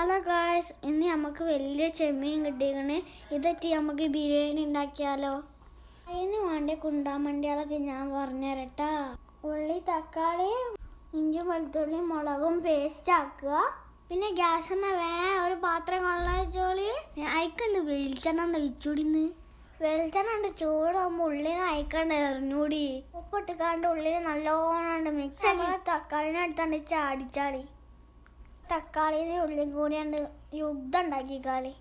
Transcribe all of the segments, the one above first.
Hello guys ഇന്ന് നമുക്ക് വലിയ ചെമ്മീൻ കിട്ടിയേക്കണേ. ഇതെറ്റി നമുക്ക് ബിരിയാണി ഉണ്ടാക്കിയാലോ? അതിന് വേണ്ട കുണ്ടാമണ്ടികളൊക്കെ ഞാൻ പറഞ്ഞുതരട്ടാ. ഉള്ളി തക്കാളി ഇഞ്ചും വെളുത്തുള്ളിയും മുളകും പേസ്റ്റ് ആക്കുക. പിന്നെ ഗ്യാസമ്മ വേ ഒരു പാത്രം കൊള്ളാച്ചോളി അയക്കണ്ട് വെളിച്ചെണ്ണ ഒഴിച്ചൂടിന്ന് വെളിച്ചെണ്ണ ഉണ്ട് ചൂടാകുമ്പോൾ ഉള്ളിനെ അയക്കണ്ട എറിഞ്ഞൂടി. ഉപ്പിട്ടിക്കാണ്ട് ഉള്ളിൽ നല്ലോണം മിക്സ് തക്കാളിനെ എടുത്താണ്ട് ചാടിച്ചാടി തക്കാളിയുടെ ഉള്ളിൽ കൂടിയാണ് യുദ്ധം ഉണ്ടാക്കി കളി.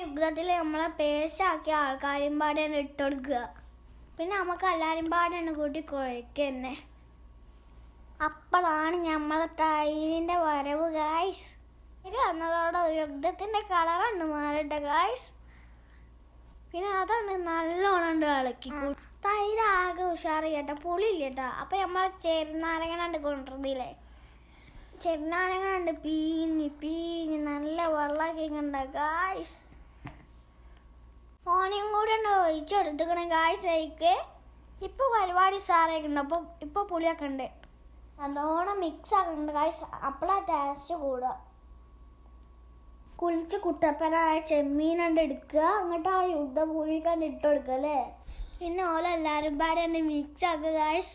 യുദ്ധത്തിൽ നമ്മളെ പേശാക്കിയ ആൾക്കാരും പാടെയാണ് ഇട്ട് കൊടുക്കുക പിന്നെ നമുക്ക് എല്ലാവരും പാടെയാണ് കൂട്ടി കുഴക്കുക തന്നെ അപ്പോഴാണ് നമ്മളെ തൈരിന്റെ വരവ് ഗായ്സ് ഇത് വന്നതോടെ യുദ്ധത്തിന്റെ കളറാണ് മാറിട്ട ഗായ്സ് പിന്നെ അതാണ് നല്ലോണം ഇളക്കി കൂട്ടി തൈര് ആകെ ഉഷാറ് കേട്ടോ പുളിയില്ല കേട്ടോ. അപ്പം നമ്മളെ ചെറുനാരങ്ങനാണ്ട് കൊണ്ടുവന്നില്ലേ ചെറുനാരങ്ങാണ്ട് പീഞ്ഞ് പീഞ്ഞ് നല്ല വെള്ളമൊക്കെ ഇങ്ങനെ ഗായ്സ് ഓനെയും കൂടെ ഉണ്ട് ഒഴിച്ചെടുത്തുക്കണ ഗായ്സ് ആയിക്ക് ഇപ്പൊ പരിപാടി സാറായിക്കുണ്ട് അപ്പൊ ഇപ്പൊ പുളിയൊക്കെ ഉണ്ട്. നല്ലോണം മിക്സ് ആക്കുന്നുണ്ട് ഗായ്സ് അപ്പോഴാ ടേസ്റ്റ് കൂടുക. കുളിച്ച് കുട്ടപ്പനായ ചെമ്മീനണ്ട് എടുക്കുക. അങ്ങോട്ട് ആ യുദ്ധ പുളിക്കണ്ട് ഇട്ട് കൊടുക്കുക അല്ലേ? പിന്നെ ഓലെല്ലാവരും പാടെ മിക്സ് ആക്കുക ഗായ്സ്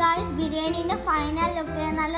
ഗായ്സ് ബിരിയാണീന്റെ ഫൈനൽ ലുക്ക് നല്ല